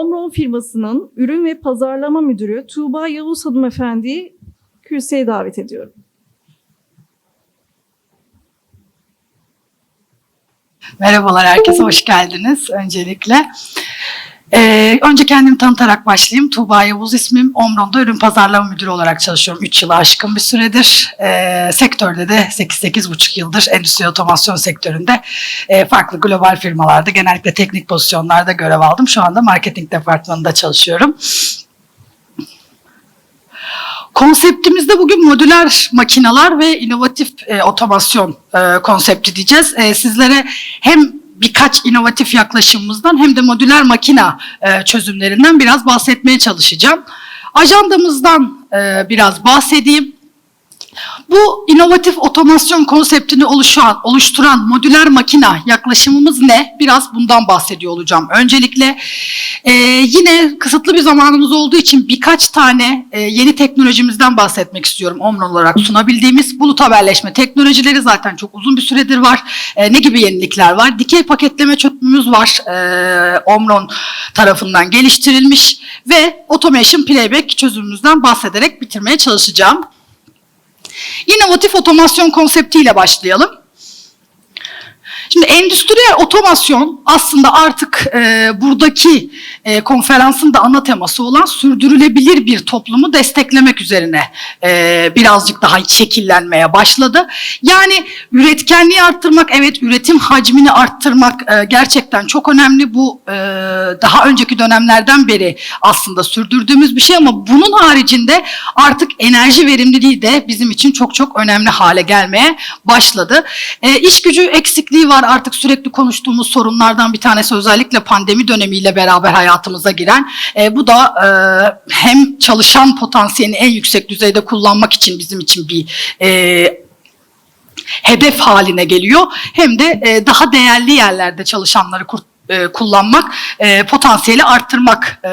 Omron firmasının ürün ve pazarlama müdürü Tuğba Yavuz hanımefendiyi kürsüye davet ediyorum. Merhabalar herkese, hoş geldiniz öncelikle. Ee, önce kendimi tanıtarak başlayayım. Tuğba Yavuz ismim. Omron'da ürün pazarlama müdürü olarak çalışıyorum. 3 yılı aşkın bir süredir. Ee, sektörde de 8-8,5 yıldır endüstri otomasyon sektöründe e, farklı global firmalarda genellikle teknik pozisyonlarda görev aldım. Şu anda marketing departmanında çalışıyorum. Konseptimizde bugün modüler makineler ve inovatif e, otomasyon e, konsepti diyeceğiz. E, sizlere hem birkaç inovatif yaklaşımımızdan hem de modüler makina e, çözümlerinden biraz bahsetmeye çalışacağım. Ajandamızdan e, biraz bahsedeyim. Bu inovatif otomasyon konseptini oluşan, oluşturan modüler makina yaklaşımımız ne? Biraz bundan bahsediyor olacağım. Öncelikle e, yine kısıtlı bir zamanımız olduğu için birkaç tane e, yeni teknolojimizden bahsetmek istiyorum Omron olarak sunabildiğimiz. Bulut haberleşme teknolojileri zaten çok uzun bir süredir var. E, ne gibi yenilikler var? Dikey paketleme çözümümüz var. E, Omron tarafından geliştirilmiş ve automation playback çözümümüzden bahsederek bitirmeye çalışacağım. İnovatif otomasyon konseptiyle başlayalım. Şimdi endüstriyel otomasyon aslında artık e, buradaki e, konferansın da ana teması olan sürdürülebilir bir toplumu desteklemek üzerine e, birazcık daha şekillenmeye başladı. Yani üretkenliği arttırmak, evet üretim hacmini arttırmak e, gerçekten çok önemli. Bu e, daha önceki dönemlerden beri aslında sürdürdüğümüz bir şey ama bunun haricinde artık enerji verimliliği de bizim için çok çok önemli hale gelmeye başladı. E, iş gücü eksikliği var artık sürekli konuştuğumuz sorunlardan bir tanesi özellikle pandemi dönemiyle beraber hayatımıza giren. E, bu da e, hem çalışan potansiyelini en yüksek düzeyde kullanmak için bizim için bir e, hedef haline geliyor. Hem de e, daha değerli yerlerde çalışanları kurt e, kullanmak, e, potansiyeli arttırmak e,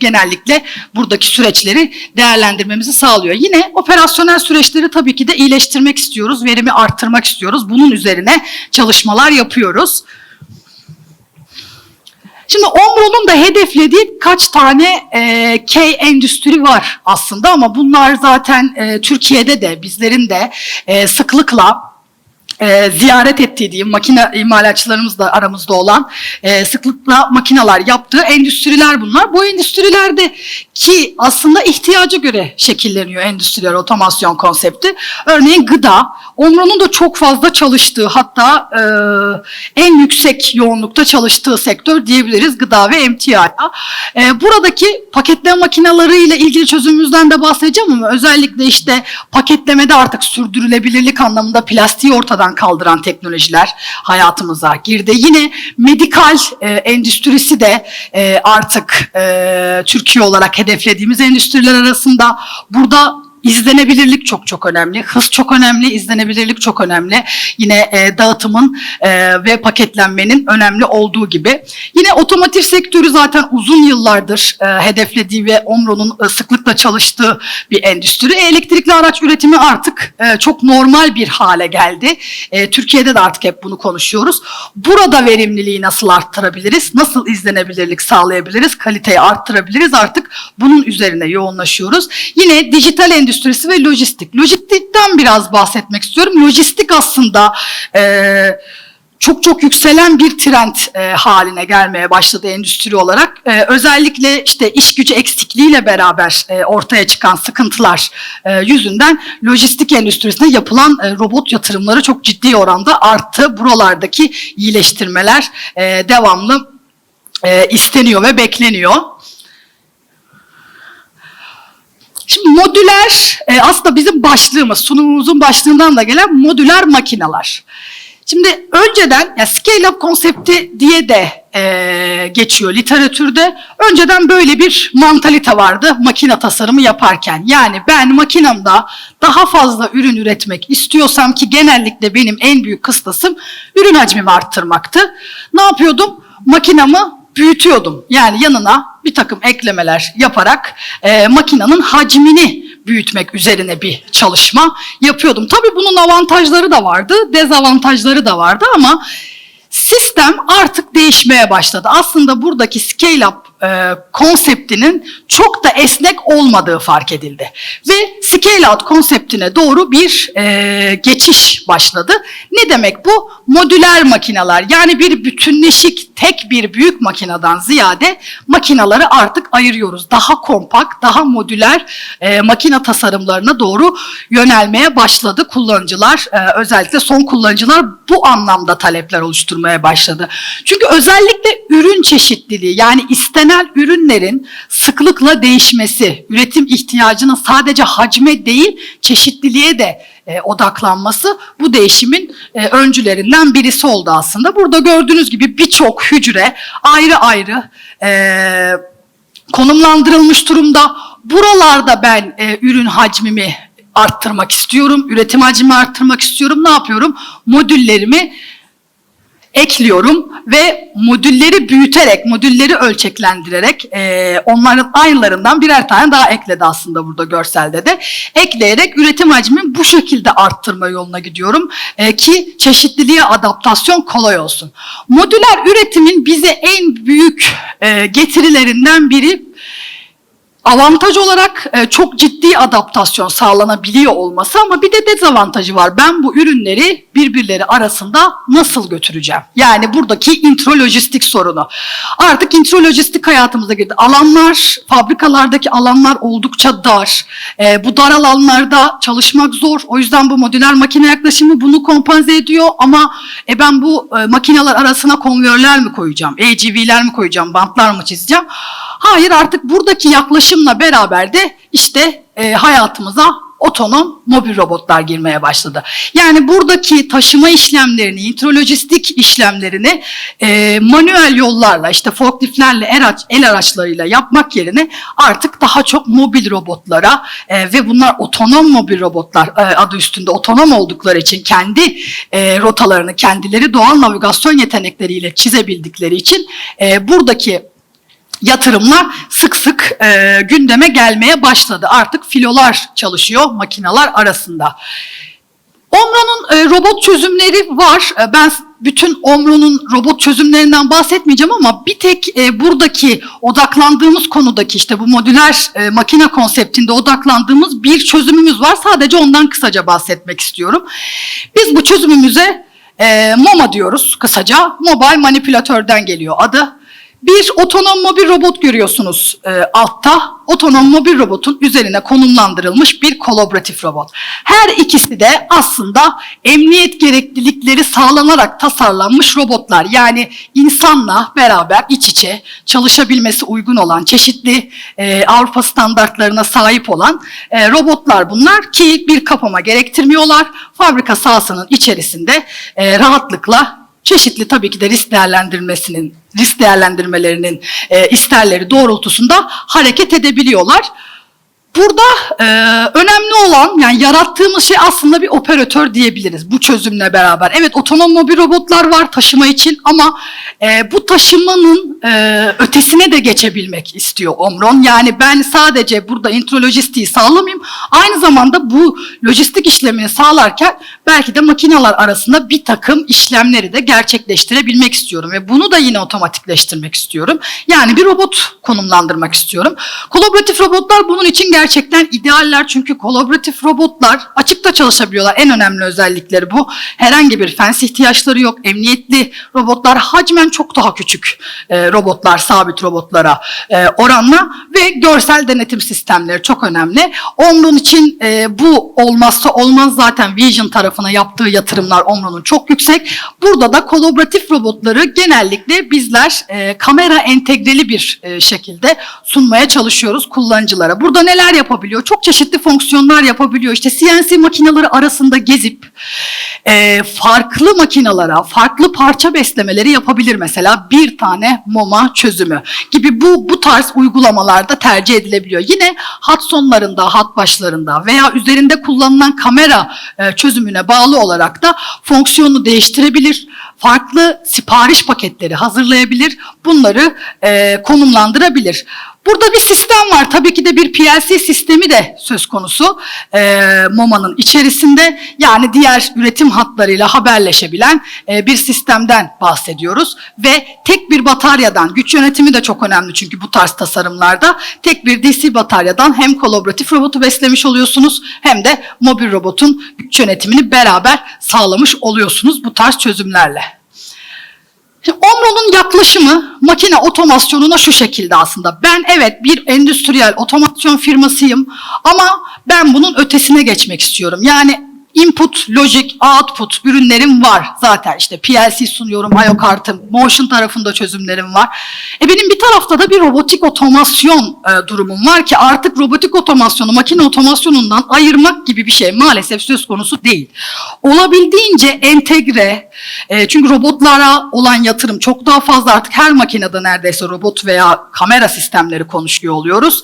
genellikle buradaki süreçleri değerlendirmemizi sağlıyor. Yine operasyonel süreçleri tabii ki de iyileştirmek istiyoruz, verimi arttırmak istiyoruz. Bunun üzerine çalışmalar yapıyoruz. Şimdi Omron'un da hedeflediği kaç tane e, K endüstri var aslında ama bunlar zaten e, Türkiye'de de bizlerin de e, sıklıkla e, ziyaret ettiği diyeyim makine imalatçılarımız da aramızda olan e, sıklıkla makineler yaptığı endüstriler bunlar. Bu endüstrilerde ki aslında ihtiyaca göre şekilleniyor endüstriyel otomasyon konsepti. Örneğin gıda, Omron'un da çok fazla çalıştığı hatta e, en yüksek yoğunlukta çalıştığı sektör diyebiliriz gıda ve emtia. E, buradaki paketleme makineleriyle ilgili çözümümüzden de bahsedeceğim ama özellikle işte paketlemede artık sürdürülebilirlik anlamında plastiği ortadan kaldıran teknolojiler hayatımıza girdi. Yine medikal e, endüstrisi de e, artık e, Türkiye olarak hedeflediğimiz endüstriler arasında. Burada İzlenebilirlik çok çok önemli, hız çok önemli, izlenebilirlik çok önemli. Yine e, dağıtımın e, ve paketlenmenin önemli olduğu gibi. Yine otomotiv sektörü zaten uzun yıllardır e, hedeflediği ve Omron'un e, sıklıkla çalıştığı bir endüstri. E, elektrikli araç üretimi artık e, çok normal bir hale geldi. E, Türkiye'de de artık hep bunu konuşuyoruz. Burada verimliliği nasıl arttırabiliriz, nasıl izlenebilirlik sağlayabiliriz, kaliteyi arttırabiliriz artık bunun üzerine yoğunlaşıyoruz. Yine dijital endüstrisi ve lojistik. Lojistikten biraz bahsetmek istiyorum. Lojistik aslında e, çok çok yükselen bir trend e, haline gelmeye başladı endüstri olarak. E, özellikle işte iş gücü eksikliğiyle beraber e, ortaya çıkan sıkıntılar e, yüzünden lojistik endüstrisine yapılan e, robot yatırımları çok ciddi oranda arttı. Buralardaki iyileştirmeler e, devamlı e, isteniyor ve bekleniyor. Şimdi modüler e, aslında bizim başlığımız, sunumumuzun başlığından da gelen modüler makineler. Şimdi önceden ya scale up konsepti diye de e, geçiyor literatürde. Önceden böyle bir mantalite vardı makine tasarımı yaparken. Yani ben makinemde daha fazla ürün üretmek istiyorsam ki genellikle benim en büyük kıstasım ürün hacmimi arttırmaktı. Ne yapıyordum? Makinamı büyütüyordum. Yani yanına bir takım eklemeler yaparak e, makinenin hacmini büyütmek üzerine bir çalışma yapıyordum. Tabii bunun avantajları da vardı, dezavantajları da vardı ama sistem artık değişmeye başladı. Aslında buradaki scale up e, konseptinin çok da esnek olmadığı fark edildi. Ve scale out konseptine doğru bir e, geçiş başladı. Ne demek bu? Modüler makineler yani bir bütünleşik tek bir büyük makineden ziyade makinaları artık ayırıyoruz. Daha kompakt, daha modüler e, makine tasarımlarına doğru yönelmeye başladı kullanıcılar. E, özellikle son kullanıcılar bu anlamda talepler oluşturmaya başladı. Çünkü özellikle ürün çeşitliliği yani istenen ürünlerin sıklıkla değişmesi, üretim ihtiyacının sadece hacme değil çeşitliliğe de e, odaklanması bu değişimin e, öncülerinden birisi oldu aslında. Burada gördüğünüz gibi birçok hücre ayrı ayrı e, konumlandırılmış durumda. Buralarda ben e, ürün hacmimi arttırmak istiyorum, üretim hacmimi arttırmak istiyorum. Ne yapıyorum? Modüllerimi ekliyorum ve modülleri büyüterek, modülleri ölçeklendirerek e, onların aynılarından birer tane daha ekledi aslında burada görselde de. Ekleyerek üretim hacmini bu şekilde arttırma yoluna gidiyorum e, ki çeşitliliğe adaptasyon kolay olsun. Modüler üretimin bize en büyük e, getirilerinden biri avantaj olarak e, çok ciddi adaptasyon sağlanabiliyor olması ama bir de dezavantajı var. Ben bu ürünleri birbirleri arasında nasıl götüreceğim? Yani buradaki introlojistik sorunu. Artık introlojistik hayatımıza girdi. Alanlar, fabrikalardaki alanlar oldukça dar. E, bu dar alanlarda çalışmak zor. O yüzden bu modüler makine yaklaşımı bunu kompanze ediyor ama e, ben bu makineler arasına konveyörler mi koyacağım? AGV'ler mi koyacağım? Bantlar mı çizeceğim? Hayır artık buradaki yaklaşımla beraber de işte e, hayatımıza otonom mobil robotlar girmeye başladı. Yani buradaki taşıma işlemlerini, introlojistik işlemlerini e, manuel yollarla işte forkliftlerle el, araç, el araçlarıyla yapmak yerine artık daha çok mobil robotlara e, ve bunlar otonom mobil robotlar e, adı üstünde otonom oldukları için kendi e, rotalarını kendileri doğal navigasyon yetenekleriyle çizebildikleri için e, buradaki yatırımlar sık sık e, gündeme gelmeye başladı. Artık filolar çalışıyor makineler arasında. Omro'nun e, robot çözümleri var. E, ben bütün Omro'nun robot çözümlerinden bahsetmeyeceğim ama bir tek e, buradaki odaklandığımız konudaki işte bu modüler e, makine konseptinde odaklandığımız bir çözümümüz var. Sadece ondan kısaca bahsetmek istiyorum. Biz bu çözümümüze e, MoMA diyoruz kısaca. Mobile Manipülatörden geliyor adı. Bir otonom mobil robot görüyorsunuz e, altta. Otonom mobil robotun üzerine konumlandırılmış bir kolaboratif robot. Her ikisi de aslında emniyet gereklilikleri sağlanarak tasarlanmış robotlar. Yani insanla beraber iç içe çalışabilmesi uygun olan, çeşitli e, Avrupa standartlarına sahip olan e, robotlar bunlar ki bir kapama gerektirmiyorlar. Fabrika sahasının içerisinde e, rahatlıkla çeşitli tabii ki de risk değerlendirmesinin, risk değerlendirmelerinin e, isterleri doğrultusunda hareket edebiliyorlar. Burada e, önemli olan yani yarattığımız şey aslında bir operatör diyebiliriz bu çözümle beraber. Evet otonom mobil robotlar var taşıma için ama e, bu taşımanın e, ötesine de geçebilmek istiyor Omron. Yani ben sadece burada introlojistiği sağlamayayım aynı zamanda bu lojistik işlemini sağlarken belki de makineler arasında bir takım işlemleri de gerçekleştirebilmek istiyorum ve bunu da yine otomatikleştirmek istiyorum. Yani bir robot konumlandırmak istiyorum. Kolaboratif robotlar bunun için gerçekten idealler çünkü kolaboratif robotlar açıkta çalışabiliyorlar. En önemli özellikleri bu. Herhangi bir fens ihtiyaçları yok. Emniyetli robotlar hacmen çok daha küçük e, robotlar, sabit robotlara e, oranla ve görsel denetim sistemleri çok önemli. Onun için e, bu olmazsa olmaz zaten Vision tarafına yaptığı yatırımlar Omron'un çok yüksek. Burada da kolaboratif robotları genellikle bizler e, kamera entegreli bir e, şekilde sunmaya çalışıyoruz kullanıcılara. Burada neler yapabiliyor? Çok çeşitli fonksiyonlar yapabiliyor. İşte CNC makineleri arasında gezip e, farklı makinalara, farklı parça beslemeleri yapabilir mesela bir tane MoMA çözümü gibi bu bu tarz uygulamalarda tercih edilebiliyor. Yine hat sonlarında, hat başlarında veya üzerinde kullanılan kamera e, çözümüne bağlı olarak da fonksiyonu değiştirebilir. Farklı sipariş paketleri hazırlayabilir. Bunları e, konumlandırabilir. Burada bir sistem var. Tabii ki de bir PLC sistemi de söz konusu e, MoMA'nın içerisinde. Yani diğer üretim hatlarıyla haberleşebilen e, bir sistemden bahsediyoruz. Ve tek bir bataryadan, güç yönetimi de çok önemli çünkü bu tarz tasarımlarda. Tek bir DC bataryadan hem kolaboratif robotu beslemiş oluyorsunuz hem de mobil robotun güç yönetimini beraber sağlamış oluyorsunuz bu tarz çözümlerle. Omro'nun yaklaşımı makine otomasyonuna şu şekilde aslında. Ben evet bir endüstriyel otomasyon firmasıyım ama ben bunun ötesine geçmek istiyorum. Yani input, logic, output ürünlerim var zaten. İşte PLC sunuyorum, IO kartım, motion tarafında çözümlerim var. E benim bir tarafta da bir robotik otomasyon e, durumum var ki artık robotik otomasyonu makine otomasyonundan ayırmak gibi bir şey maalesef söz konusu değil. Olabildiğince entegre, e, çünkü robotlara olan yatırım çok daha fazla artık her makinede neredeyse robot veya kamera sistemleri konuşuyor oluyoruz.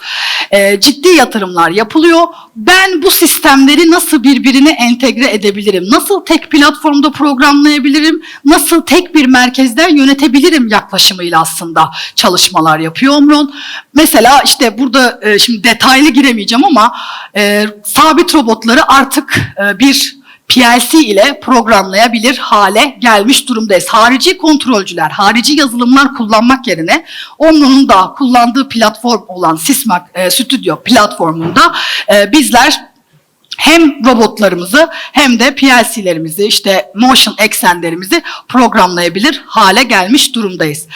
E, ciddi yatırımlar yapılıyor. Ben bu sistemleri nasıl birbirine entegre edebilirim? Nasıl tek platformda programlayabilirim? Nasıl tek bir merkezden yönetebilirim yaklaşımıyla aslında çalışmalar yapıyor Omron. Mesela işte burada e, şimdi detaylı giremeyeceğim ama e, sabit robotları artık e, bir PLC ile programlayabilir hale gelmiş durumdayız. Harici kontrolcüler, harici yazılımlar kullanmak yerine Omron'un da kullandığı platform olan Sysmac e, Studio platformunda bizler hem robotlarımızı hem de PLC'lerimizi işte motion eksenlerimizi programlayabilir hale gelmiş durumdayız.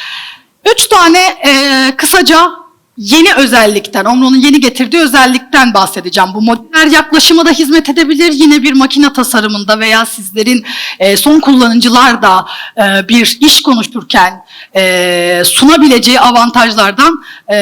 Üç tane e, kısaca yeni özellikten, Omro'nun yeni getirdiği özellikten bahsedeceğim. Bu modüler yaklaşıma da hizmet edebilir. Yine bir makine tasarımında veya sizlerin e, son kullanıcılar da e, bir iş konuşurken e, sunabileceği avantajlardan e,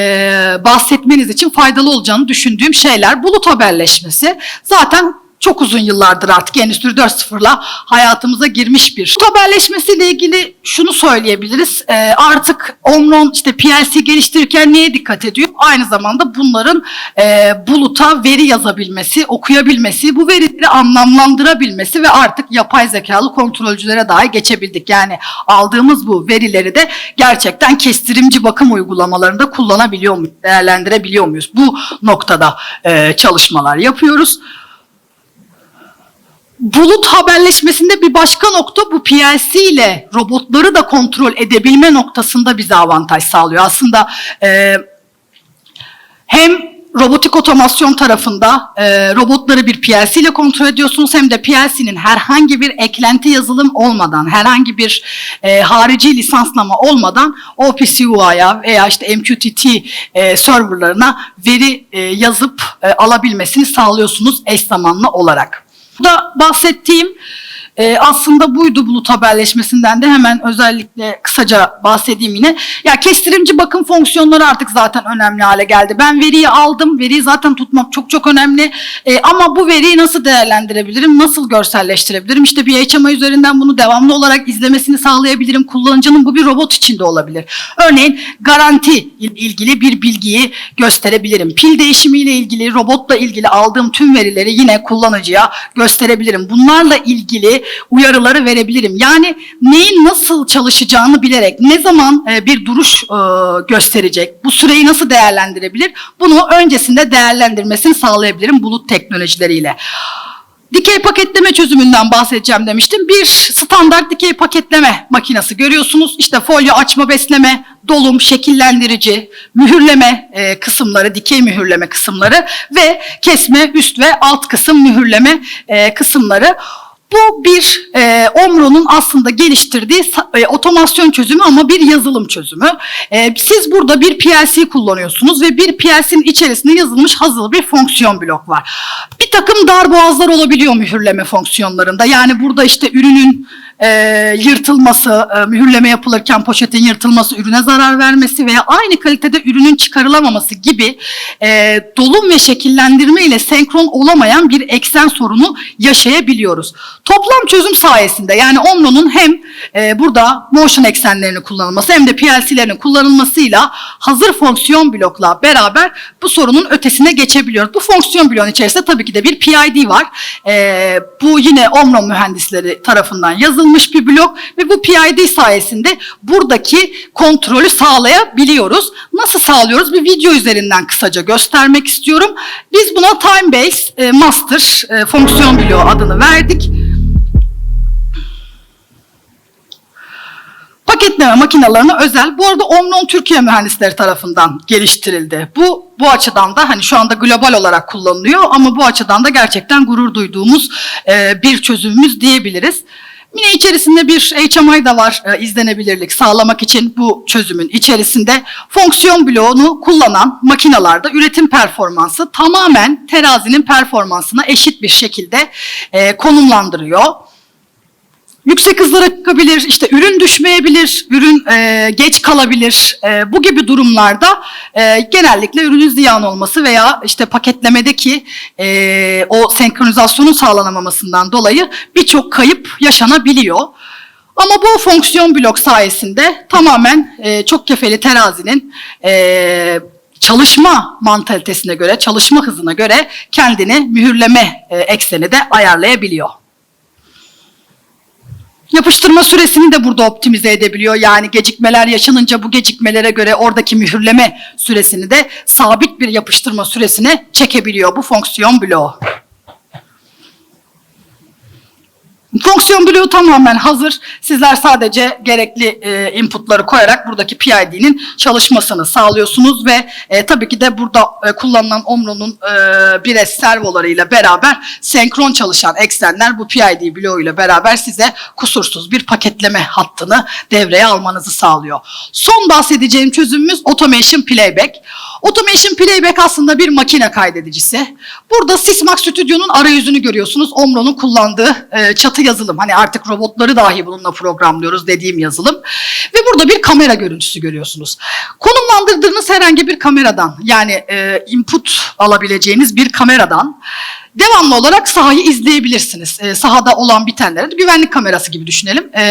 bahsetmeniz için faydalı olacağını düşündüğüm şeyler. Bulut haberleşmesi. Zaten çok uzun yıllardır artık Endüstri 4.0'la hayatımıza girmiş bir. Bu haberleşmesiyle ilgili şunu söyleyebiliriz. Ee, artık Omron işte PLC geliştirirken neye dikkat ediyor? Aynı zamanda bunların e, buluta veri yazabilmesi, okuyabilmesi, bu verileri anlamlandırabilmesi ve artık yapay zekalı kontrolcülere dahi geçebildik. Yani aldığımız bu verileri de gerçekten kestirimci bakım uygulamalarında kullanabiliyor muyuz, değerlendirebiliyor muyuz? Bu noktada e, çalışmalar yapıyoruz. Bulut haberleşmesinde bir başka nokta bu PLC ile robotları da kontrol edebilme noktasında bize avantaj sağlıyor. Aslında e, hem robotik otomasyon tarafında e, robotları bir PLC ile kontrol ediyorsunuz hem de PLC'nin herhangi bir eklenti yazılım olmadan, herhangi bir e, harici lisanslama olmadan OPC-UI'ya veya işte MQTT e, serverlarına veri e, yazıp e, alabilmesini sağlıyorsunuz eş zamanlı olarak. Burada bahsettiğim e, aslında buydu bulut haberleşmesinden de hemen özellikle kısaca bahsedeyim yine. Ya kestirimci bakım fonksiyonları artık zaten önemli hale geldi. Ben veriyi aldım. Veriyi zaten tutmak çok çok önemli. E, ama bu veriyi nasıl değerlendirebilirim? Nasıl görselleştirebilirim? İşte bir HMI üzerinden bunu devamlı olarak izlemesini sağlayabilirim. Kullanıcının bu bir robot içinde olabilir. Örneğin garanti ilgili bir bilgiyi gösterebilirim. Pil değişimiyle ilgili, robotla ilgili aldığım tüm verileri yine kullanıcıya gösterebilirim. Bunlarla ilgili uyarıları verebilirim. Yani neyin nasıl çalışacağını bilerek ne zaman e, bir duruş e, gösterecek, bu süreyi nasıl değerlendirebilir bunu öncesinde değerlendirmesini sağlayabilirim bulut teknolojileriyle. Dikey paketleme çözümünden bahsedeceğim demiştim. Bir standart dikey paketleme makinesi görüyorsunuz. İşte folyo açma, besleme, dolum, şekillendirici, mühürleme e, kısımları, dikey mühürleme kısımları ve kesme üst ve alt kısım mühürleme kısımları. Bu bir e, Omro'nun aslında geliştirdiği e, otomasyon çözümü ama bir yazılım çözümü. E, siz burada bir PLC kullanıyorsunuz ve bir PLC'nin içerisinde yazılmış hazır bir fonksiyon blok var. Bir takım darboğazlar olabiliyor mühürleme fonksiyonlarında. Yani burada işte ürünün e, yırtılması, e, mühürleme yapılırken poşetin yırtılması, ürüne zarar vermesi veya aynı kalitede ürünün çıkarılamaması gibi e, dolum ve şekillendirme ile senkron olamayan bir eksen sorunu yaşayabiliyoruz. Toplam çözüm sayesinde yani Omro'nun hem e, burada motion eksenlerini kullanılması hem de PLC'lerin kullanılmasıyla hazır fonksiyon blokla beraber bu sorunun ötesine geçebiliyoruz. Bu fonksiyon bloğun içerisinde tabii ki de bir PID var. E, bu yine Omro mühendisleri tarafından yazılmış bir blok ve bu PID sayesinde buradaki kontrolü sağlayabiliyoruz. Nasıl sağlıyoruz? Bir video üzerinden kısaca göstermek istiyorum. Biz buna time base e, master e, fonksiyon bloğu adını verdik. Paketleme makinalarına özel. Bu arada Omron Türkiye mühendisleri tarafından geliştirildi. Bu bu açıdan da hani şu anda global olarak kullanılıyor ama bu açıdan da gerçekten gurur duyduğumuz e, bir çözümümüz diyebiliriz. Yine içerisinde bir HMI da var e, izlenebilirlik sağlamak için bu çözümün içerisinde fonksiyon bloğunu kullanan makinalarda üretim performansı tamamen terazinin performansına eşit bir şekilde e, konumlandırıyor. Yüksek hızlara çıkabilir, işte ürün düşmeyebilir, ürün e, geç kalabilir. E, bu gibi durumlarda e, genellikle ürünün ziyan olması veya işte paketlemedeki e, o senkronizasyonun sağlanamamasından dolayı birçok kayıp yaşanabiliyor. Ama bu fonksiyon blok sayesinde tamamen e, çok kefeli terazinin e, çalışma mantalitesine göre, çalışma hızına göre kendini mühürleme e, ekseni de ayarlayabiliyor. Yapıştırma süresini de burada optimize edebiliyor. Yani gecikmeler yaşanınca bu gecikmelere göre oradaki mühürleme süresini de sabit bir yapıştırma süresine çekebiliyor bu fonksiyon bloğu. Fonksiyon bloğu tamamen hazır. Sizler sadece gerekli e, inputları koyarak buradaki PID'nin çalışmasını sağlıyorsunuz ve e, tabii ki de burada e, kullanılan Omro'nun e, bir servolarıyla beraber senkron çalışan eksenler bu PID bloğuyla beraber size kusursuz bir paketleme hattını devreye almanızı sağlıyor. Son bahsedeceğim çözümümüz Automation Playback. Automation Playback aslında bir makine kaydedicisi. Burada Sysmax Studio'nun arayüzünü görüyorsunuz. Omro'nun kullandığı e, çatı yazılım. Hani artık robotları dahi bununla programlıyoruz dediğim yazılım. Ve burada bir kamera görüntüsü görüyorsunuz. Konumlandırdığınız herhangi bir kameradan yani e, input alabileceğiniz bir kameradan devamlı olarak sahayı izleyebilirsiniz. E, sahada olan bitenlere güvenlik kamerası gibi düşünelim. E,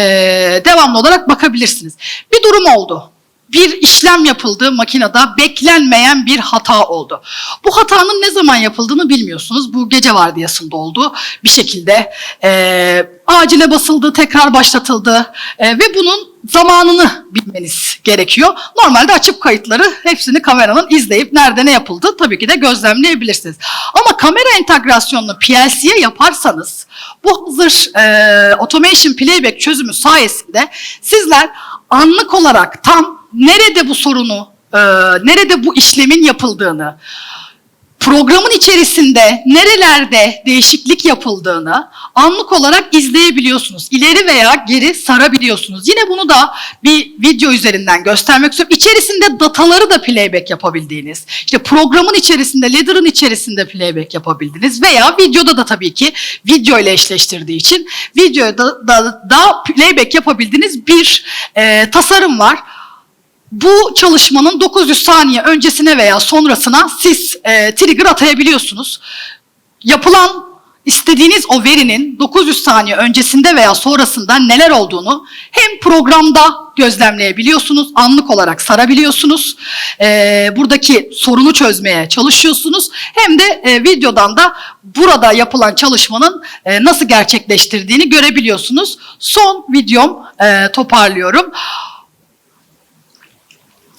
devamlı olarak bakabilirsiniz. Bir durum oldu bir işlem yapıldı makinede beklenmeyen bir hata oldu. Bu hatanın ne zaman yapıldığını bilmiyorsunuz. Bu gece vardiyasında oldu. Bir şekilde e, acile basıldı, tekrar başlatıldı e, ve bunun zamanını bilmeniz gerekiyor. Normalde açıp kayıtları hepsini kameranın izleyip nerede ne yapıldı tabii ki de gözlemleyebilirsiniz. Ama kamera entegrasyonunu PLC'ye yaparsanız bu hazır e, automation playback çözümü sayesinde sizler anlık olarak tam nerede bu sorunu, e, nerede bu işlemin yapıldığını, programın içerisinde nerelerde değişiklik yapıldığını anlık olarak izleyebiliyorsunuz. İleri veya geri sarabiliyorsunuz. Yine bunu da bir video üzerinden göstermek istiyorum. İçerisinde dataları da playback yapabildiğiniz, işte programın içerisinde, ladder'ın içerisinde playback yapabildiğiniz veya videoda da tabii ki video ile eşleştirdiği için videoda da, da playback yapabildiğiniz bir e, tasarım var. Bu çalışmanın 900 saniye öncesine veya sonrasına siz e, trigger atayabiliyorsunuz. Yapılan istediğiniz o verinin 900 saniye öncesinde veya sonrasında neler olduğunu hem programda gözlemleyebiliyorsunuz, anlık olarak sarabiliyorsunuz, e, buradaki sorunu çözmeye çalışıyorsunuz. Hem de e, videodan da burada yapılan çalışmanın e, nasıl gerçekleştirdiğini görebiliyorsunuz. Son videom e, toparlıyorum.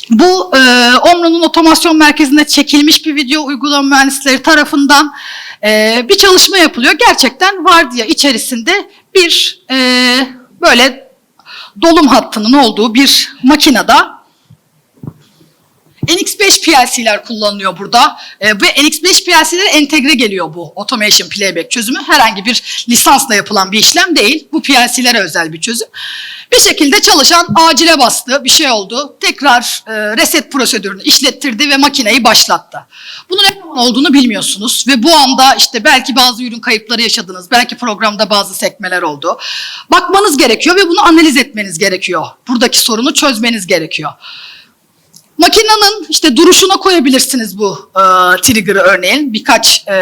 Bu e, Omro'nun otomasyon merkezinde çekilmiş bir video uygulama mühendisleri tarafından e, bir çalışma yapılıyor. Gerçekten vardiya içerisinde bir e, böyle dolum hattının olduğu bir makinede NX5 PLC'ler kullanılıyor burada e, ve NX5 PLC'lere entegre geliyor bu Automation Playback çözümü. Herhangi bir lisansla yapılan bir işlem değil. Bu PLC'lere özel bir çözüm. Bir şekilde çalışan acile bastı, bir şey oldu. Tekrar e, reset prosedürünü işlettirdi ve makineyi başlattı. Bunun ne zaman olduğunu bilmiyorsunuz ve bu anda işte belki bazı ürün kayıpları yaşadınız, belki programda bazı sekmeler oldu. Bakmanız gerekiyor ve bunu analiz etmeniz gerekiyor. Buradaki sorunu çözmeniz gerekiyor. Makinenin işte duruşuna koyabilirsiniz bu e, trigger'ı örneğin. Birkaç e,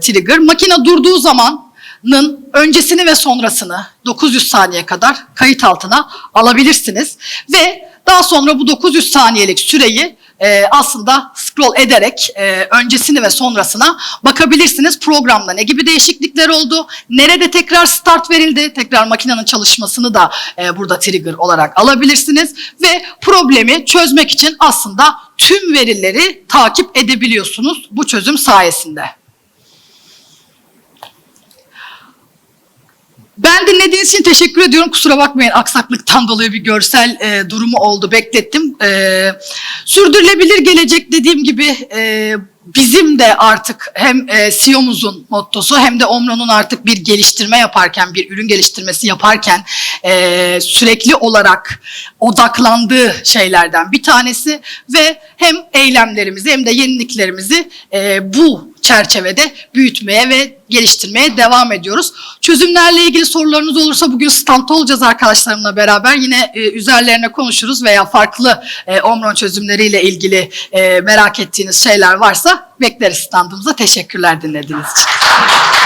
trigger. Makine durduğu zaman Nın öncesini ve sonrasını 900 saniye kadar kayıt altına alabilirsiniz ve daha sonra bu 900 saniyelik süreyi e, aslında scroll ederek e, öncesini ve sonrasına bakabilirsiniz. Programda ne gibi değişiklikler oldu, nerede tekrar start verildi, tekrar makinenin çalışmasını da e, burada trigger olarak alabilirsiniz ve problemi çözmek için aslında tüm verileri takip edebiliyorsunuz bu çözüm sayesinde. Ben dinlediğiniz için teşekkür ediyorum. Kusura bakmayın aksaklıktan dolayı bir görsel e, durumu oldu. Beklettim. E, sürdürülebilir gelecek dediğim gibi e, bizim de artık hem e, CEO'muzun mottosu hem de Omro'nun artık bir geliştirme yaparken, bir ürün geliştirmesi yaparken e, sürekli olarak odaklandığı şeylerden bir tanesi ve hem eylemlerimizi hem de yeniliklerimizi e, bu çerçevede büyütmeye ve geliştirmeye devam ediyoruz. Çözümlerle ilgili sorularınız olursa bugün standta olacağız arkadaşlarımla beraber. Yine e, üzerlerine konuşuruz veya farklı e, Omron çözümleriyle ilgili e, merak ettiğiniz şeyler varsa bekleriz standımıza. Teşekkürler dinlediğiniz için.